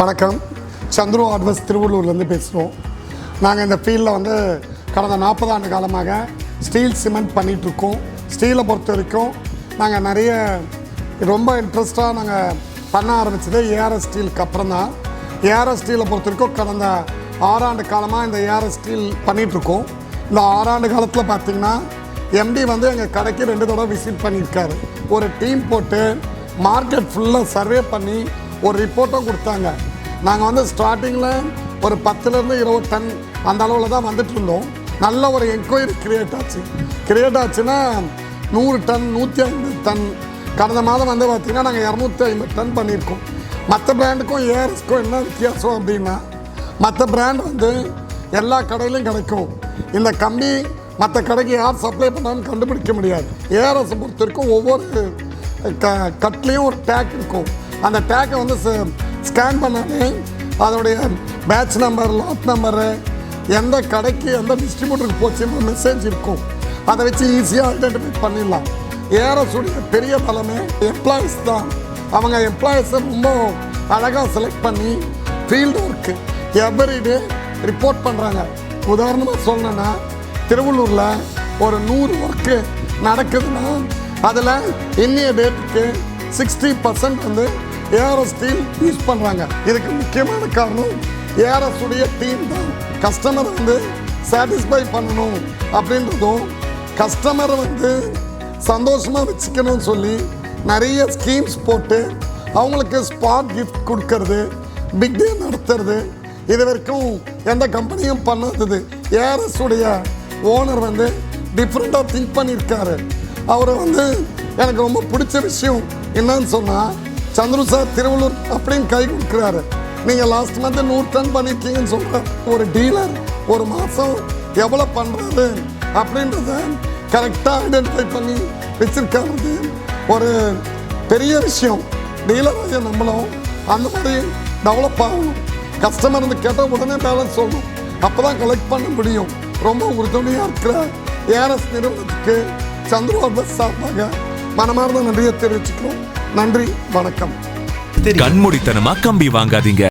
வணக்கம். சந்துரு ஆட்வஸ் திருவள்ளூர்லேருந்து பேசுகிறோம் நாங்கள் இந்த ஃபீல்டில் வந்து கடந்த நாற்பது ஆண்டு காலமாக ஸ்டீல் சிமெண்ட் பண்ணிகிட்ருக்கோம் ஸ்டீலை பொறுத்த வரைக்கும் நாங்கள் நிறைய ரொம்ப இன்ட்ரெஸ்ட்டாக நாங்கள் பண்ண ஆரம்பித்தது ஏஆர்எஸ் ஸ்டீலுக்கு அப்புறம் தான். ஏஆர்எஸ் ஸ்டீலை பொறுத்த வரைக்கும் கடந்த ஆறாண்டு காலமாக இந்த ஏஆர்எஸ் ஸ்டீல் பண்ணிகிட்ருக்கோம் இந்த ஆறாண்டு காலத்தில் பார்த்திங்கன்னா எம்டி வந்து எங்கள் கடைக்கு ரெண்டு தடவை விசிட் பண்ணியிருக்காரு. ஒரு டீம் போட்டு மார்க்கெட் ஃபுல்லாக சர்வே பண்ணி ஒரு ரிப்போர்ட்டும் கொடுத்தாங்க. நாங்கள் வந்து ஸ்டார்டிங்கில் ஒரு பத்துலேருந்து இருபது டன் அந்த அளவில் தான் வந்துட்டு இருந்தோம். நல்ல ஒரு என்கொயரி கிரியேட் ஆச்சு. கிரியேட் ஆச்சுன்னா நூறு டன் நூற்றி ஐம்பது டன். கடந்த மாதம் வந்து பார்த்திங்கன்னா நாங்கள் இரநூத்தி ஐம்பது டன் பண்ணியிருக்கோம். மற்ற பிராண்டுக்கும் ஏஆர்எஸ்க்கும் என்ன வித்தியாசம் அப்படின்னா மற்ற பிராண்ட் வந்து எல்லா கடையிலையும் கிடைக்கும். இந்த கம்பி மற்ற கடைக்கு யார் சப்ளை பண்ணாலும் கண்டுபிடிக்க முடியாது. ஏஆர்எஸ் பொறுத்த வரைக்கும் ஒவ்வொரு க கட்லேயும் ஒரு டேக் இருக்கும். அந்த டேக்கை வந்து ஸ்கேன் பண்ணாலே அதனுடைய பேட்ச் நம்பர் லாட் நம்பரு எந்த கடைக்கு எந்த டிஸ்ட்ரிபியூட்டருக்கு போச்சுன்னு மெசேஜ் இருக்கும். அதை வச்சு ஈஸியாக ஐடென்டிஃபை பண்ணிடலாம். ஏஆர்எஸுடைய பெரிய பலமே எம்ப்ளாயிஸ் தான். அவங்க எம்ப்ளாயிஸை ரொம்ப அழகாக செலக்ட் பண்ணி ஃபீல்டு ஒர்க்கு எவ்ரிடே ரிப்போர்ட் பண்ணுறாங்க உதாரணமாக சொல்லணுன்னா திருவள்ளூரில் ஒரு நூறு ஒர்க்கு நடக்குதுன்னா அதில் இன்னைய டேட்டுக்கு சிக்ஸ்டி பர்சன்ட் வந்து ஏஆர்எஸ் டீம் யூஸ் பண்ணுறாங்க இதுக்கு முக்கியமான காரணம் ஏஆர்எஸ் உடைய டீம் தான் கஸ்டமரை வந்து சாட்டிஸ்ஃபை பண்ணணும் அப்படின்றதும் கஸ்டமரை வந்து சந்தோஷமாக வச்சுக்கணும்னு சொல்லி நிறைய ஸ்கீம்ஸ் போட்டு அவங்களுக்கு ஸ்பாட் கிஃப்ட் கொடுக்கறது பிக் டே நடத்துறது இது வரைக்கும் எந்த கம்பெனியும் பண்ணாதது. ஏஆர்எஸ்ஸுடைய ஓனர் வந்து டிஃப்ரெண்ட்டாக திங்க் பண்ணியிருக்காரு. அவர் வந்து எனக்கு ரொம்ப பிடிச்ச விஷயம் என்னன்னு சொன்னால் சந்துரு சார் திருவள்ளூர் அப்படின்னு கை கொடுக்குறாரு. நீங்கள் லாஸ்ட் மந்த் நூறு டன் பண்ணியிருக்கீங்கன்னு சொல்கிற ஒரு டீலர் ஒரு மாதம் எவ்வளோ பண்ணுறது அப்படின்றத கரெக்டாக ஐடென்டிஃபை பண்ணி வச்சிருக்காரு ஒரு பெரிய விஷயம். டீலராக நம்மளும் அந்த மாதிரி டெவலப் ஆகணும். கஸ்டமர் வந்து கேட்டால் உடனே பேலன்ஸ் சொல்லணும். அப்போ தான் கலெக்ட் பண்ண முடியும். ரொம்ப உறுதுணையாக இருக்கிற ஏஆர்எஸ் நிறுவனத்துக்கு சந்திரபாபு சார்பாக மனமார்ந்த நன்றியை தெரிவிச்சுக்கிறோம். நன்றி வணக்கம். கண்மூடித்தனமா கம்பி வாங்காதீங்க.